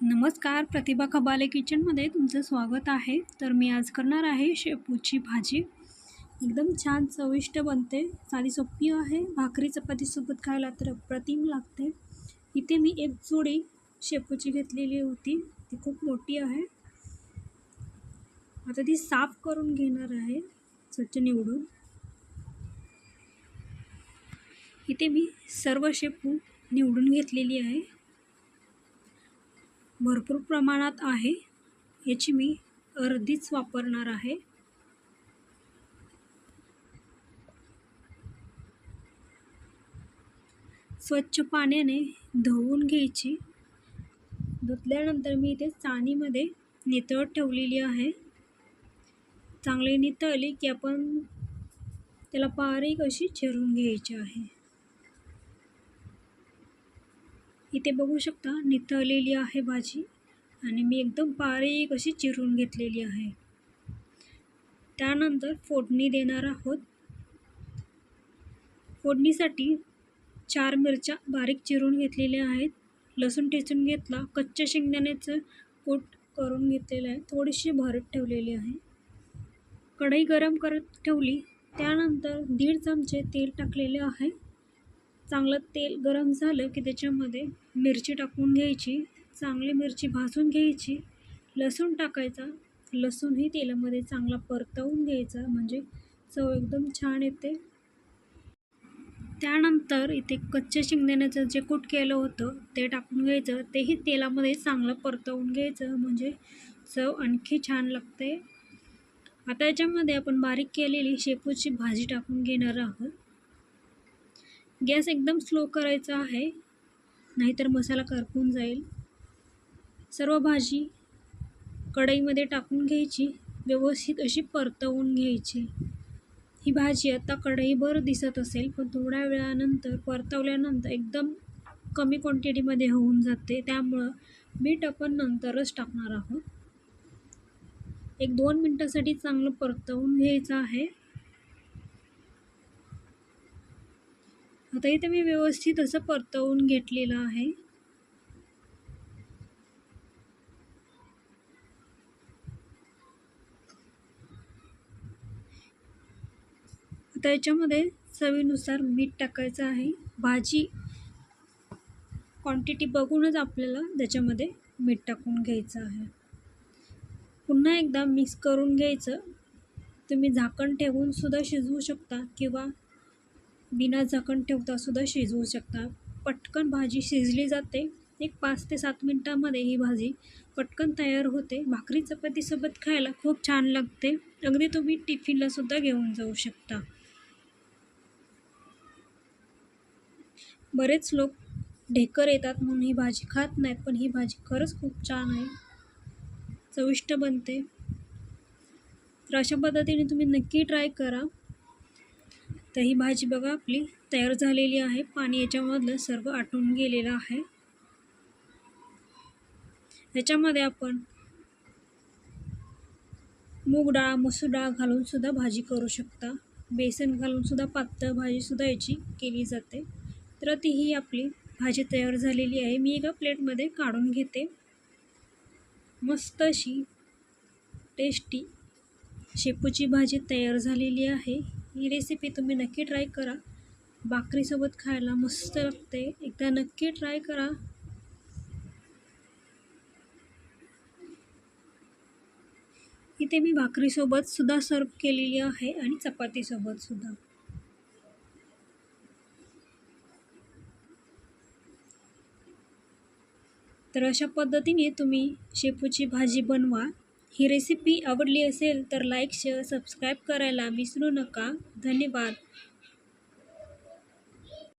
नमस्कार प्रतिभा कबाले किचनमध्ये तुमचं स्वागत आहे. तर मी आज करणार आहे शेपूची भाजी. एकदम छान चविष्ट बनते. साधी सोपी आहे. भाकरी चपातीसोबत खायला तर अप्रतिम लागते. इथे मी एक जोडी शेपूची घेतलेली होती. ती खूप मोठी आहे. आता ती साफ करून घेणार आहे. स्वच्छ निवडून. इथे मी सर्व शेपू निवडून घेतलेली आहे. भरपूर प्रमाणात आहे. याची मी अर्धीच वापरणार आहे. स्वच्छ पाण्याने धुवून घ्यायची. धुतल्यानंतर मी इथे चाणीमध्ये नितळत ठेवलेली आहे. चांगली नितळली की आपण त्याला बारीक अशी चिरून घ्यायची आहे. इथे बघू शकता निथळलेली आहे भाजी. आणि मी एकदम बारीक अशी चिरून घेतलेली आहे. त्यानंतर फोडणी देणार आहोत. फोडणीसाठी चार मिरच्या बारीक चिरून घेतलेल्या आहेत. लसूण टेचून घेतला कच्च्या शेंगदाण्याचं कूट करून घेतलेलं आहे. थोडीशी भरत ठेवलेली आहे. कढई गरम करत ठेवली. त्यानंतर दीड चमचे तेल टाकलेले आहे. चांगलं तेल गरम झालं की त्याच्यामध्ये मिरची टाकून घ्यायची चांगली मिरची भाजून घ्यायची लसूण टाकायचा. लसूणही तेलामध्ये चांगला परतवून घ्यायचा म्हणजे चव एकदम छान येते. त्यानंतर इथे कच्च्या शेंगदाण्याचं जे कूट केलं होतं ते टाकून घ्यायचं. तेही तेलामध्ये चांगलं परतवून घ्यायचं म्हणजे चव आणखी छान लागते. आता याच्यामध्ये आपण बारीक केलेली शेपूची भाजी टाकून घेणार आहोत. गॅस एकदम स्लो करायचा आहे. नाहीतर मसाला करपून जाईल. सर्व भाजी कढईमध्ये टाकून घ्यायची. व्यवस्थित अशी परतवून घ्यायची. ही भाजी आता कढईभर दिसत असेल पण थोड्या वेळानंतर परतवल्यानंतर एकदम कमी क्वांटिटीमध्ये होऊन जाते. त्यामुळं मीठ आपण नंतरच टाकणार आहोत. एक दोन मिनटासाठी चांगलं परतवून घ्यायचं आहे. आता इथे मी व्यवस्थित असं परतवून घेतलेलं आहे. आता याच्यामध्ये चवीनुसार मीठ टाकायचं आहे. भाजी क्वांटिटी बघूनच आपल्याला त्याच्यामध्ये मीठ टाकून घ्यायचं आहे. पुन्हा एकदा मिक्स करून घ्यायचं. तुम्ही झाकण ठेवून सुद्धा शिजवू शकता किंवा बिना झाकण ठेवतासुद्धा शिजवू शकता. पटकन भाजी शिजली जाते. एक पाच ते सात मिनटामध्ये ही भाजी पटकन तयार होते. भाकरी चपातीसोबत खायला खूप छान लागते. अगदी तुम्ही टिफिनलासुद्धा घेऊन जाऊ शकता. बरेच लोक ढेकर येतात म्हणून ही भाजी खात नाहीत पण ही भाजी खरंच खूप छान आहे. चविष्ट बनते. तर अशा पद्धतीने तुम्ही नक्की ट्राय करा. तर ही भाजी बघा आपली तयार झालेली आहे. पाणी याच्यामधलं सर्व आटून गेलेलं आहे. याच्यामध्ये आपण मूग डाळ मसूर डाळ घालूनसुद्धा भाजी करू शकता. बेसन घालूनसुद्धा पातळ भाजीसुद्धा याची केली जाते. तर ती ही आपली भाजी तयार झालेली आहे. मी एका प्लेटमध्ये काढून घेते. मस्त अशी टेस्टी शेपूची भाजी तयार झालेली आहे. ही रेसिपी तुम्ही नक्की ट्राय करा. भाकरीसोबत खायला मस्त लागते. एकदा नक्की ट्राय करा. इथे मी भाकरीसोबत सुद्धा सर्व केलेली आहे आणि चपातीसोबत सुद्धा. तर अशा पद्धतीने तुम्ही शेपूची भाजी बनवा. ही रेसिपी आवडली असेल तर लाईक शेअर सबस्क्राईब करायला विसरू नका. धन्यवाद.